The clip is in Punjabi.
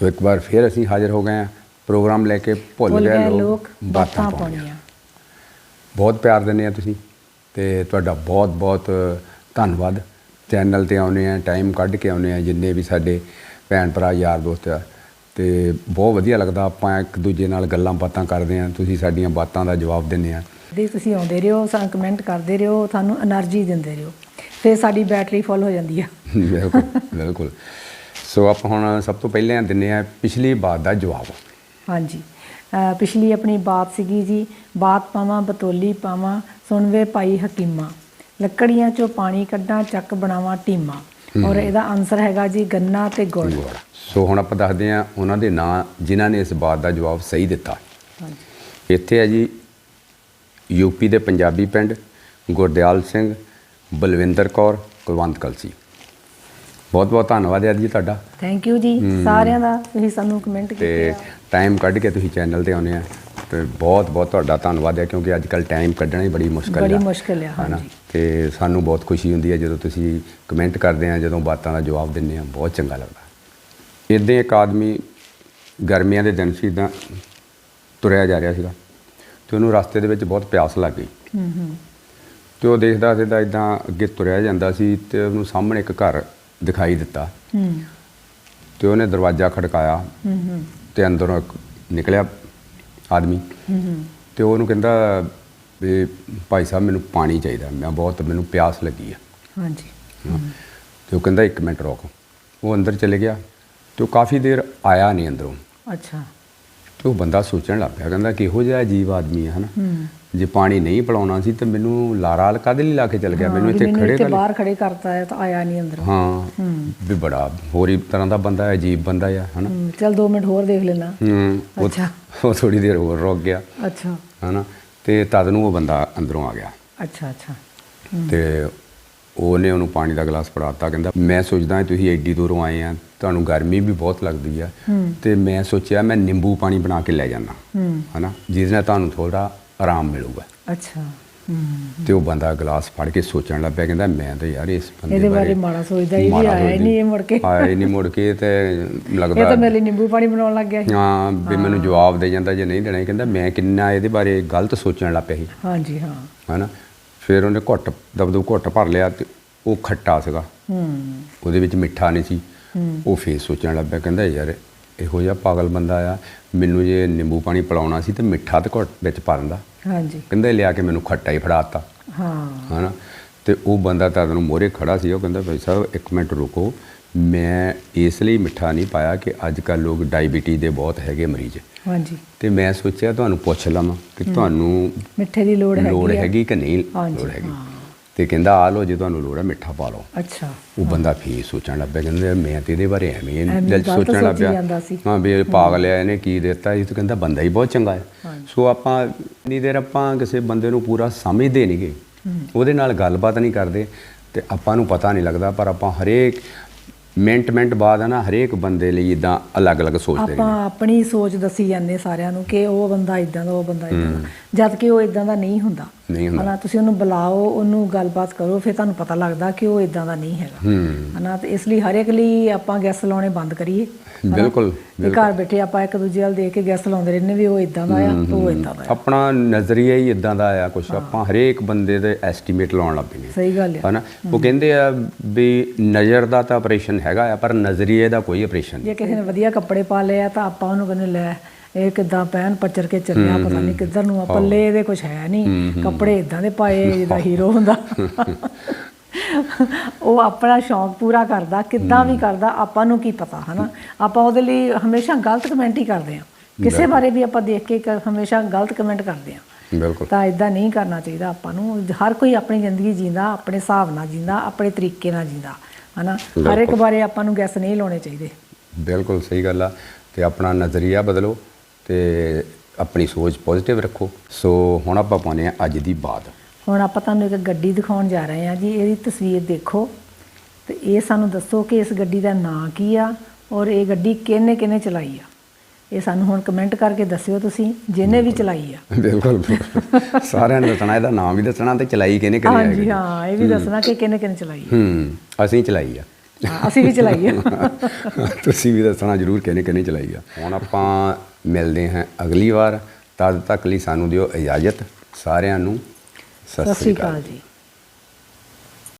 ਸੋ ਇੱਕ ਵਾਰ ਫਿਰ ਅਸੀਂ ਹਾਜ਼ਰ ਹੋ ਗਏ ਹਾਂ। ਪ੍ਰੋਗਰਾਮ ਲੈ ਕੇ ਭੁੱਲ ਗਏ ਲੋਕ ਬਾਤਾਂ ਪਾਉਣੀਆਂ। ਬਹੁਤ ਪਿਆਰ ਦਿੰਦੇ ਆ ਤੁਸੀਂ ਤੇ ਤੁਹਾਡਾ ਬਹੁਤ ਬਹੁਤ ਧੰਨਵਾਦ। ਚੈਨਲ ਤੇ ਆਉਨੇ ਆ ਟਾਈਮ ਕੱਢ ਕੇ ਆਉਨੇ ਆ ਜਿੰਨੇ ਵੀ ਸਾਡੇ ਭੈਣ ਭਰਾ ਯਾਰ ਦੋਸਤ ਆ। ਤੇ ਬਹੁਤ ਵਧੀਆ ਲੱਗਦਾ ਆਪਾਂ ਇੱਕ ਦੂਜੇ ਨਾਲ ਗੱਲਾਂ ਬਾਤਾਂ ਕਰਦੇ ਆ ਤੁਸੀਂ ਸਾਡੀਆਂ ਬਾਤਾਂ ਦਾ ਜਵਾਬ ਦਿੰਦੇ ਆ ਦੇ ਤੁਸੀਂ ਆਉਂਦੇ ਰਹੋ ਸਾਨੂੰ ਕਮੈਂਟ ਕਰਦੇ ਰਹੋ ਤੁਹਾਨੂੰ એનર્ਜੀ ਦਿੰਦੇ ਰਹੋ ਫਿਰ ਸਾਡੀ ਬੈਟਰੀ ਫੁੱਲ ਹੋ ਜਾਂਦੀ ਆ। ਬਿਲਕੁਲ ਬਿਲਕੁਲ। ਸੋ ਆਪਾਂ ਹੁਣ ਸਭ ਤੋਂ ਪਹਿਲਾਂ ਦਿੰਨੇ ਆ ਪਿਛਲੀ ਬਾਤ ਦਾ ਜਵਾਬ। ਹਾਂਜੀ। ਪਿਛਲੀ ਆਪਣੀ ਬਾਤ ਸੀਗੀ ਜੀ ਬਾਤ ਪਾਵਾਂ ਬਤੋਲੀ ਪਾਵਾਂ ਸੁਣਵੇ ਭਾਈ ਹਕੀਮਾ। ਲੱਕੜੀਆਂ ਚੋਂ ਪਾਣੀ ਕੱਢਾਂ ਚੱਕ ਬਣਾਵਾਂ ਟੀਮਾ। ਔਰ ਇਹਦਾ ਆਨਸਰ ਹੈਗਾ ਜੀ ਗੰਨਾ ਤੇ ਗੁੜ। ਗੁੜ। ਸੋ ਹੁਣ ਆਪਾਂ ਦੱਸਦੇ ਆ ਉਹਨਾਂ ਦੇ ਨਾਂ ਜਿਨ੍ਹਾਂ ਨੇ ਇਸ ਬਾਤ ਦਾ ਜਵਾਬ ਸਹੀ ਦਿੱਤਾ। ਹਾਂਜੀ। ਇੱਥੇ ਹੈ ਜੀ ਯੂਪੀ ਦੇ ਪੰਜਾਬੀ ਪਿੰਡ ਗੁਰਦਿਆਲ ਸਿੰਘ ਬਲਵਿੰਦਰ ਕੌਰ ਕੁਲਵੰਤ ਕਲਸੀ। ਬਹੁਤ ਬਹੁਤ ਧੰਨਵਾਦ ਹੈ ਜੀ ਤੁਹਾਡਾ। ਥੈਂਕ ਯੂ ਜੀ। ਸਾਰਿਆਂ ਦਾ ਤੁਸੀਂ ਸਾਨੂੰ ਕਮੈਂਟ ਤੇ ਕੀਤੇ ਆ। ਟਾਈਮ ਕੱਢ ਕੇ ਤੁਸੀਂ ਚੈਨਲ ਤੇ ਆਉਂਦੇ ਆ। ਤੇ ਬਹੁਤ ਬਹੁਤ ਤੁਹਾਡਾ ਧੰਨਵਾਦ ਹੈ ਕਿਉਂਕਿ ਅੱਜ ਕੱਲ ਟਾਈਮ ਕੱਢਣਾ ਹੀ ਬੜੀ ਮੁਸ਼ਕਲ ਬੜੀ ਆ ਮੁਸ਼ਕਿਲ ਹਨਾ? ਹਾਂਜੀ। ਤੇ ਸਾਨੂੰ ਬਹੁਤ ਖੁਸ਼ੀ ਹੁੰਦੀ ਹੈ ਜਦੋਂ ਤੁਸੀਂ ਕਮੈਂਟ ਕਰਦੇ ਆ ਜਦੋਂ ਬਾਤਾਂ ਦਾ ਜਵਾਬ ਦਿੰਦੇ ਆ। ਬਹੁਤ ਚੰਗਾ ਲੱਗਦਾ। ਇਦਾਂ ਇੱਕ ਆਦਮੀ ਗਰਮੀਆਂ ਦੇ ਦਿਨ ਸੀ ਇਦਾਂ ਤੁਰਿਆ ਜਾ ਰਿਹਾ ਸੀਗਾ। ਤੇ ਉਹਨੂੰ ਰਸਤੇ ਦੇ ਵਿੱਚ ਬਹੁਤ ਪਿਆਸ ਲੱਗ ਗਈ। ਹੂੰ ਹੂੰ। ਤੇ ਉਹ ਦੇਖਦਾ ਸੀਦਾ ਇਦਾਂ ਅੱਗੇ ਤੁਰਿਆ ਜਾਂਦਾ ਸੀ ਤੇ ਉਹਨੂੰ ਸਾਹਮਣੇ ਇੱਕ ਘਰ ਦਿਖਾਈ ਦਿੱਤਾ। ਹੂੰ। ਤੇ ਉਹਨੇ ਦਰਵਾਜ਼ਾ ਖੜਕਾਇਆ ਹੂੰ ਹੂੰ। ਤੇ ਅੰਦਰੋਂ ਇੱਕ ਨਿਕਲਿਆ ਆਦਮੀ। ਹੂੰ ਹੂੰ। ਤੇ ਉਹਨੂੰ ਕਹਿੰਦਾ ਵੀ ਭਾਈ ਸਾਹਿਬ ਮੈਨੂੰ ਪਾਣੀ ਚਾਹੀਦਾ ਮੈਂ ਬਹੁਤ ਮੈਨੂੰ ਪਿਆਸ ਲੱਗੀ ਆ। ਹਾਂਜੀ। ਤੇ ਉਹ ਕਹਿੰਦਾ ਇੱਕ ਮਿੰਟ ਰੁਕ। ਉਹ ਅੰਦਰ ਚਲੇ ਗਿਆ ਤੇ ਉਹ ਕਾਫੀ ਦੇਰ ਆਇਆ ਨਹੀਂ ਅੰਦਰੋਂ। ਅੱਛਾ। ਤੇ ਉਹ ਬੰਦਾ ਸੋਚਣ ਲੱਗ ਪਿਆ ਕਹਿੰਦਾ ਕਿਹੋ ਜਿਹਾ ਅਜੀਬ ਆਦਮੀ ਹੈ ਹਨਾ। ਹੂੰ। ਜੇ ਪਾਣੀ ਨਹੀਂ ਪਿਲਾਉਣਾ ਸੀ ਤੇ ਮੈਨੂੰ ਲਾਰਾ ਕਾਹਦੇ ਲਈ ਲਾ ਕੇ ਚਲ ਗਿਆ? ਹਾਂ, ਮੈਨੂੰ ਇੱਥੇ ਖੜੇ ਕਰ ਬਾਹਰ ਖੜੇ ਕਰਤਾ ਹੈ ਤਾਂ ਆਇਆ ਨਹੀਂ ਅੰਦਰ। ਹਾਂ ਹੂੰ। ਵੀ ਬੜਾ ਹੋਰ ਹੀ ਤਰ੍ਹਾਂ ਦਾ ਬੰਦਾ ਹੈ ਅਜੀਬ ਬੰਦਾ ਆ ਹਨਾ? ਹੂੰ, ਚੱਲ 2 ਮਿੰਟ ਹੋਰ ਦੇਖ ਲੈਣਾ ਹੂੰ ਅੱਛਾ। ਉਹ ਥੋੜੀ ਦੇਰ ਹੋਰ ਰੁਕ ਗਿਆ ਅੱਛਾ। ਹਨਾ? ਤੇ ਤਦ ਨੂੰ ਉਹ ਬੰਦਾ ਅੰਦਰੋਂ ਆ ਗਿਆ। ਅੱਛਾ ਅੱਛਾ। ਤੇ ਉਹਨੇ ਉਹਨੂੰ ਪਾਣੀ ਦਾ ਗਲਾਸ ਫੜਾਤਾ ਕਹਿੰਦਾ ਮੈਂ ਸੋਚਦਾ ਤੁਸੀਂ ਐਡੀ ਦੂਰੋਂ ਆਏ ਆ ਤੁਹਾਨੂੰ ਗਰਮੀ ਵੀ ਬਹੁਤ ਲੱਗਦੀ ਆ ਹੂੰ। ਤੇ ਮੈਂ ਸੋਚਿਆ ਮੈਂ ਨਿੰਬੂ ਪਾਣੀ ਬਣਾ ਕੇ ਲੈ ਜਾਣਾ ਹੂੰ। ਹਨਾ? ਜਿਸ ਨਾਲ ਤੁਹਾਨੂੰ ਥੋੜਾ ਆਰਾਮ ਮਿਲੂਗਾ। ਅੱਛਾ। ਤੇ ਉਹ ਬੰਦਾ ਗਲਾਸ ਫੜ ਕੇ ਸੋਚਣ ਲੱਗ ਪਿਆ ਕਹਿੰਦਾ ਮੈਂ ਤਾਂ ਯਾਰ ਇਸ ਬੰਦੇ ਇਹਦੇ ਬਾਰੇ ਮਾੜਾ ਸੋਚਦਾ ਇਹ ਆਇਆ ਹੀ ਸੋਚਦੀ। ਨਹੀਂ ਇਹ ਮੁੜ ਕੇ। ਆਇਆ ਨਹੀਂ ਮੁੜ ਕੇ ਤੇ ਇਹ ਲੱਗਦਾ ਤਾਂ ਮੇਰੇ ਨਿੰਬੂ ਪਾਣੀ ਬਣਾਉਣ ਲੱਗ ਗਿਆ ਹਾਂ ਵੀ ਮੈਨੂੰ ਜਵਾਬ ਦੇ ਜਾਂਦਾ ਜੇ ਨਹੀਂ ਦੇਣਾ ਇਹ ਕਹਿੰਦਾ ਮੈਂ ਕਿੰਨਾ ਇਹਦੇ ਬਾਰੇ ਗਲਤ ਸੋਚਣ ਲੱਗ ਪਿਆ ਸੀ। ਹਾਂਜੀ ਹਾਂ। ਹਨਾ? ਫਿਰ ਉਹਨੇ ਘੁੱਟ ਦਬਦਬ ਘੁੱਟ ਭਰ ਲਿਆ ਤੇ ਉਹ ਖੱਟਾ ਸੀਗਾ। ਹੂੰ। ਉਹਦੇ ਵਿੱਚ ਮਿੱਠਾ ਨਹੀਂ ਸੀ। ਉਹ ਫੇਰ ਸੋਚਣ ਲੱਗ ਪਿਆ ਕਹਿੰਦਾ ਯਾਰ ਇਹੋ ਜਿਹਾ ਪਾਗਲ ਬੰਦਾ ਆ ਮੈਨੂੰ ਜੇ ਨਿੰਬੂ ਪਾਣੀ ਪਿਲਾਉਣਾ ਸੀ ਤੇ ਮਿੱਠਾ ਤੇ ਘੁੱਟ ਵਿੱਚ ਪਾ ਦਿੰਦਾ। ਹਾਂਜੀ। ਕਹਿੰਦਾ ਲਿਆ ਕੇ ਮੈਨੂੰ ਖੱਟਾ ਹੀ ਫੜਾਤਾ ਹਾਂ। ਹਨਾ? ਤੇ ਉਹ ਬੰਦਾ ਤਾਂ ਨੂੰ ਮੋਰੇ ਖੜਾ ਸੀ ਉਹ ਕਹਿੰਦਾ ਭਾਈ ਸਾਹਿਬ ਇੱਕ ਮਿੰਟ ਰੁਕੋ। ਮੈਂ ਇਸ ਲਈ ਮਿੱਠਾ ਨਹੀਂ ਪਾਇਆ ਕਿ ਅੱਜ ਕੱਲ ਲੋਕ ਡਾਇਬੀਟੀ ਦੇ ਬਹੁਤ ਹੈਗੇ ਮਰੀਜ਼। ਹਾਂਜੀ। ਤੇ ਮੈਂ ਸੋਚਿਆ ਤੁਹਾਨੂੰ ਪੁੱਛ ਲਵਾਂ ਕਿ ਤੁਹਾਨੂੰ ਮਿੱਠੇ ਦੀ ਲੋੜ ਹੈਗੀ ਲੋੜ। ਹੈਗੀ ਕਿ ਨਹੀਂ? ਲੋੜ ਹੈਗੀ। ਤੇ ਕਹਿੰਦਾ ਆ ਲਓ ਜੇ ਤੁਹਾਨੂੰ ਲੋੜ ਹੈ ਮਿੱਠਾ ਪਾ ਲਓ। ਅੱਛਾ। ਉਹ ਬੰਦਾ ਫੇਰ ਸੋਚਣ ਲੱਗ ਪਿਆ ਕਹਿੰਦਾ ਮੈਂ ਤੇ ਇਹਦੇ ਬਾਰੇ ਐਵੇਂ ਦਿਲ ਸੋਚਣ ਲੱਗ ਪਿਆ। ਹਾਂ ਵੀ ਇਹ ਪਾਗਲ ਹੈ। ਇਹਨੇ ਕੀ ਦਿੱਤਾ ਇਹ ਤਾਂ ਕਹਿੰਦਾ ਬੰਦਾ ਹੀ ਬਹੁਤ ਚੰਗਾ ਹੈ। ਸੋ ਆਪਾਂ ਇੰਨੀ ਦੇਰ ਆਪਾਂ ਕਿਸੇ ਬੰਦੇ ਨੂੰ ਪੂਰਾ ਸਮਝਦੇ ਨਹੀਂਗੇ ਉਹਦੇ ਨਾਲ ਗੱਲਬਾਤ ਨਹੀਂ ਕਰਦੇ ਤੇ ਆਪਾਂ ਨੂੰ ਪਤਾ ਨਹੀਂ ਲੱਗਦਾ ਪਰ ਆਪਾਂ ਹਰੇਕ ਮਿੰਟ ਮਿੰਟ ਬਾਅਦ ਨਾ ਹਰੇਕ ਬੰਦੇ ਲਈ ਇਦਾਂ ਅਲੱਗ-ਅਲੱਗ ਸੋਚਦੇ ਆਪਾਂ ਆਪਣੀ ਸੋਚ ਦੱਸੀ ਜਾਂਦੇ ਸਾਰਿਆਂ ਨੂੰ ਕਿ ਉਹ ਬੰਦਾ ਇਦਾਂ ਦਾ ਉਹ ਬੰਦਾ ਇਦਾਂ ਦਾ। ਜਦ ਕਿ ਉਹ ਇਦਾਂ ਦਾ ਨਹੀਂ ਹੁੰਦਾ। ਨਹੀਂ ਹੁੰਦਾ। ਹਨਾ ਤੁਸੀਂ ਉਹਨੂੰ ਬੁਲਾਓ ਉਹਨੂੰ ਗੱਲਬਾਤ ਕਰੋ ਫਿਰ ਤੁਹਾਨੂੰ ਪਤਾ ਲੱਗਦਾ ਕਿ ਉਹ ਇਦਾਂ ਦਾ ਨਹੀਂ ਹੈਗਾ। ਹਨਾ ਤੇ ਇਸ ਲਈ ਹਰ ਇੱਕ ਲਈ ਆਪਾਂ ਗੈਸ ਲਾਉਣੇ ਬੰਦ ਕਰੀਏ? ਬਿਲਕੁਲ ਘਰ ਬੈਠੇ ਆਪਾਂ ਇੱਕ ਦੂਜੇ ਵੱਲ ਦੇਖ ਕੇ ਗੈਸ ਲਾਉਂਦੇ ਰਹਿੰਦੇ ਵੀ ਉਹ ਇਦਾਂ ਦਾ ਆ ਉਹ ਇਦਾਂ ਦਾ ਆਪਣਾ ਨਜ਼ਰੀਆ ਹੀ ਇਦਾਂ ਦਾ ਆ ਕੁਛ। ਆਪਾਂ ਹਰੇਕ ਬੰਦੇ ਦੇ ਐਸਟੀਮੇਟ ਲਾਉਣ ਲੱਗ ਪਏ ਸਹੀ ਗੱਲ ਆ। ਹਨਾ ਉਹ ਕਹਿੰਦੇ ਆ ਵੀ ਨਜ਼ਰ ਦਾ ਤਾਂ ਆਪਰੇਸ਼ਨ ਹੈਗਾ ਆ ਪਰ ਨਜ਼ਰੀਏ ਦਾ ਕੋਈ ਆਪਰੇਸ਼ਨ ਜੇ ਕਿਸੇ ਨੇ ਵਧੀਆ ਕੱਪੜੇ ਪਾ ਲਏ ਆ ਤਾਂ ਆਪਾਂ ਉਹਨੂੰ ਕਹਿੰਦੇ ਲੈ ਇਹ ਕਿਦਾਂ ਪਹਿਨ ਪੱਚਰ ਕੇ ਚੱਲਿਆ ਪਤਾ ਨਹੀਂ ਕਿੱਧਰ ਨੂੰ ਆ ਪੱਲੇ ਇਹਦੇ ਕੁਝ ਹੈ ਨਹੀਂ ਕੱਪੜੇ ਇਦਾਂ ਦੇ ਪਾਏ ਜਿਹਦਾ ਹੀਰੋ ਹੁੰਦਾ। ਉਹ ਆਪਣਾ ਸ਼ੌਂਕ ਪੂਰਾ ਕਰਦਾ ਕਿੱਦਾਂ ਵੀ ਕਰਦਾ ਆਪਾਂ ਨੂੰ ਕੀ ਪਤਾ ਹਨਾ? ਆਪਾਂ ਉਹਦੇ ਲਈ ਹਮੇਸ਼ਾ ਗਲਤ ਕਮੈਂਟ ਹੀ ਕਰਦੇ ਆ ਕਿਸੇ ਬਾਰੇ ਵੀ ਆਪਾਂ ਦੇਖ ਕੇ ਹਮੇਸ਼ਾ ਗਲਤ ਕਮੈਂਟ ਕਰਦੇ ਆ ਬਿਲਕੁਲ। ਤਾਂ ਇਦਾਂ ਨਹੀਂ ਕਰਨਾ ਚਾਹੀਦਾ ਆਪਾਂ ਨੂੰ। ਹਰ ਕੋਈ ਆਪਣੀ ਜ਼ਿੰਦਗੀ ਜੀਂਦਾ ਆਪਣੇ ਹਿਸਾਬ ਨਾਲ ਜੀਂਦਾ ਆਪਣੇ ਤਰੀਕੇ ਨਾਲ ਜੀਂਦਾ ਹਨਾ? ਹਰ ਇੱਕ ਬਾਰੇ ਆਪਾਂ ਨੂੰ ਗੈਸ ਨਹੀਂ ਲਾਉਣੇ ਚਾਹੀਦੇ। ਬਿਲਕੁਲ ਸਹੀ ਗੱਲ ਆ। ਤੇ ਆਪਣਾ ਨਜ਼ਰੀਆ ਬਦਲੋ। ਤੇ ਆਪਣੀ ਸੋਚ ਪੋਜ਼ਿਟਿਵ ਰੱਖੋ। ਸੋ ਹੁਣ ਆਪਾਂ ਪਾਉਂਦੇ ਆ ਅੱਜ ਦੀ ਬਾਤ। ਹੁਣ ਆਪਾਂ ਤੁਹਾਨੂੰ ਇੱਕ ਗੱਡੀ ਦਿਖਾਉਣ ਜਾ ਰਹੇ ਹਾਂ ਜੀ। ਇਹਦੀ ਤਸਵੀਰ ਦੇਖੋ। ਤੇ ਇਹ ਸਾਨੂੰ ਦੱਸੋ ਕਿ ਇਸ ਗੱਡੀ ਦਾ ਨਾਂ ਕੀ ਆ ਔਰ ਇਹ ਗੱਡੀ ਕਿਹਨੇ ਕਿਹਨੇ ਚਲਾਈ ਆ। ਇਹ ਸਾਨੂੰ ਹੁਣ ਕਮੈਂਟ ਕਰਕੇ ਦੱਸਿਓ ਤੁਸੀਂ ਜਿਹਨੇ ਵੀ ਚਲਾਈ ਆ। ਬਿਲਕੁਲ। ਸਾਰਿਆਂ ਨੂੰ ਦੱਸਣਾ ਇਹਦਾ ਨਾਮ ਵੀ ਦੱਸਣਾ ਤੇ ਚਲਾਈ ਕਿਹਨੇ ਕਰੀ ਹਾਂਜੀ ਹਾਂ ਇਹ ਵੀ ਦੱਸਣਾ ਕਿ ਕਿਹਨੇ ਕਿਹਨੇ ਚਲਾਈ ਆ। ਹੂੰ ਅਸੀਂ ਚਲਾਈ ਆ। ਅਸੀਂ ਵੀ ਚਲਾਈ ਆ। ਤੁਸੀਂ ਵੀ ਦੱਸਣਾ ਜ਼ਰੂਰ ਕਿਹਨੇ ਕਿਹਨੇ ਚਲਾਈ ਆ। ਹੁਣ ਆਪਾਂ ਮਿਲਦੇ ਹਾਂ ਅਗਲੀ ਵਾਰ। ਤਦ ਤੱਕ ਲਈ ਸਾਨੂੰ ਦਿਓ ਇਜਾਜ਼ਤ। ਸਾਰਿਆਂ ਨੂੰ ਸਤਿ ਸ਼੍ਰੀ ਅਕਾਲ ਜੀ।